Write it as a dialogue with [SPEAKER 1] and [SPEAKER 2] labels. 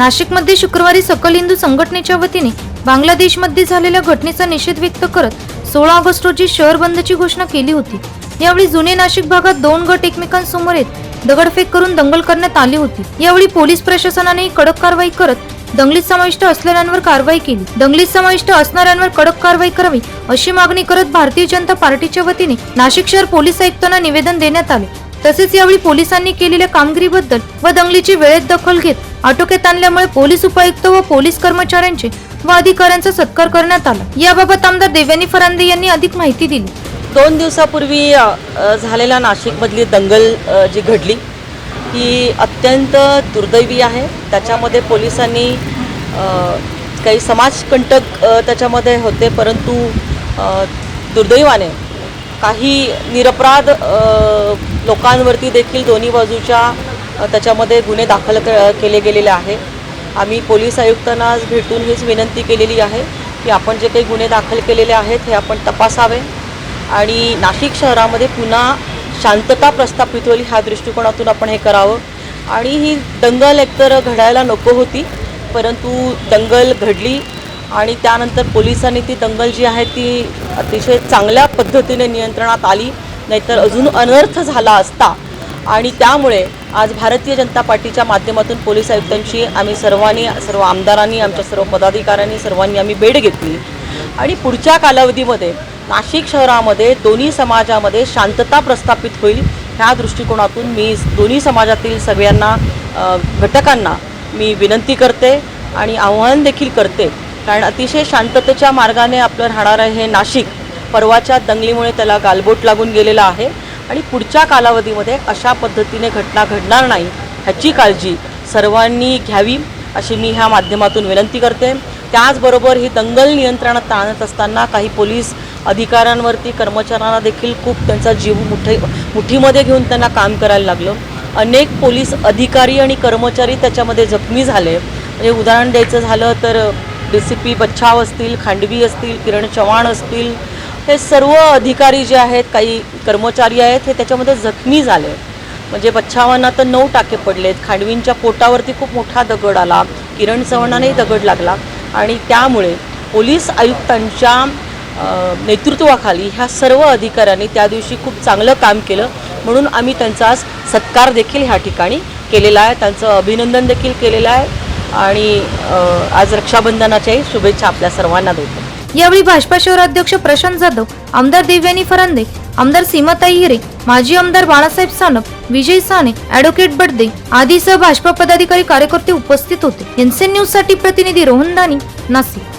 [SPEAKER 1] नाशिकमध्ये शुक्रवारी सकल हिंदू संघटनेच्या वतीने बांगलादेशमध्ये झालेल्या घटनेचा निषेध व्यक्त करत सोळा ऑगस्ट रोजी शहर बंदची घोषणा केली होती. यावेळी जुने नाशिक भागात दोन गट एकमेकांसमोर येत दगडफेक करून दंगल करण्यात आली होती. यावेळी पोलीस प्रशासनाने कडक कारवाई करत दंगलीत समाविष्ट असलेल्यांवर कारवाई केली. दंगलीत समाविष्ट असणाऱ्यांवर कडक कारवाई करावी अशी मागणी करत भारतीय जनता पार्टीच्या वतीने नाशिक शहर पोलीस आयुक्तांना निवेदन देण्यात आले. तसेच यावेळी पोलिसांनी केलेल्या कामगिरीबद्दल व दंगलीची वेळेत दखल घेत आटोक्यात आणल्यामुळे पोलीस उपायुक्त व पोलीस कर्मचाऱ्यांचे व अधिकाऱ्यांचा सत्कार करण्यात आला. याबाबत आमदार देवयानी फरांदे यांनी अधिक माहिती दिली.
[SPEAKER 2] दोन दिवसापूर्वी झालेल्या नाशिकमधली दंगल जी घडली ही अत्यंत दुर्दैवी आहे. त्याच्यामध्ये पोलिसांनी काही समाजकंटक त्याच्यामध्ये होते परंतु दुर्दैवाने काही निरपराध लोकांवरती देखील दोन्ही बाजूच्या त्याच्यामध्ये गुन्हे दाखल क केले गेलेले आहे. आम्ही पोलीस आयुक्तांना भेटून हीच विनंती केलेली आहे की आपण जे काही गुन्हे दाखल केलेले आहेत हे आपण तपासावे. आणि नाशिक शहरामध्ये पुन्हा शांतता प्रस्थापित होईल ह्या दृष्टिकोनातून आपण हे करावं. आणि ही दंगल एकतर घडायला नको होती परंतु दंगल घडली आणि त्यानंतर पोलिसांनी ती दंगल जी आहे ती अतिशय चांगल्या पद्धतीने नियंत्रणात आली. नाहीतर अजून अनर्थ झाला असता आणि त्यामुळे आज भारतीय जनता पार्टीच्या माध्यमातून पोलीस आयुक्तांची आम्ही सर्वांनी सर्व आमदारांनी आमच्या सर्व पदाधिकाऱ्यांनी सर्वांनी आम्ही भेट घेतली. आणि पुढच्या कालावधीमध्ये नाशिक शहरामध्ये दोन्ही समाजामध्ये शांतता प्रस्थापित होईल ह्या दृष्टिकोनातून मी दोन्ही समाजातील सगळ्यांना घटकांना मी विनंती करते आणि आव्हान देखील करते. कारण अतिशय शांततेच्या मार्गाने आपलं राहणारं हे नाशिक. परवाच्या दंगलीमुळे त्याला गालबोट लागून गेलेलं आहे. आणि पुढच्या कालावधीमध्ये अशा पद्धतीने घटना घडणार नाही ह्याची काळजी सर्वांनी घ्यावी अशी मी ह्या माध्यमातून विनंती करते. त्याचबरोबर ही दंगल नियंत्रणात ताणत असताना काही पोलीस अधिकाऱ्यांवरती कर्मचाऱ्यांना देखील खूप त्यांचा जीव मुठी मुठीमध्ये घेऊन त्यांना काम करायला लागलं. अनेक पोलीस अधिकारी आणि कर्मचारी त्याच्यामध्ये जखमी झाले. म्हणजे उदाहरण द्यायचं झालं तर डी सी पी बच्छाव असतील खांडवी असतील किरण चव्हाण असतील हे सर्व अधिकारी जे आहेत काही कर्मचारी आहेत हे त्याच्यामध्ये जखमी झाले. म्हणजे बच्छावांना तर नऊ टाके पडलेत. खांडवींच्या पोटावरती खूप मोठा दगड आला. किरण चव्हाणांनाही दगड लागला. आणि त्यामुळे पोलीस आयुक्तांच्या नेतृत्वाखाली ह्या सर्व अधिकाऱ्यांनी त्या दिवशी खूप चांगलं काम केलं. म्हणून आम्ही त्यांचा आज सत्कार देखील ह्या ठिकाणी केलेला आहे. त्यांचं अभिनंदन देखील केलेलं आहे. आणि आज रक्षाबंधनाच्याही शुभेच्छा आपल्या सर्वांना देतो.
[SPEAKER 1] यावेळी भाजपा शहराध्यक्ष प्रशांत जाधव आमदार देवयानी फरांदे आमदार सीमाताई हिरे माजी आमदार बाळासाहेब सानप विजय साने ऍडव्होकेट बडदे आदीसह भाजपा पदाधिकारी कार्यकर्ते उपस्थित होते. एनसीएन न्यूजसाठी प्रतिनिधी रोहन दानी नाशिक.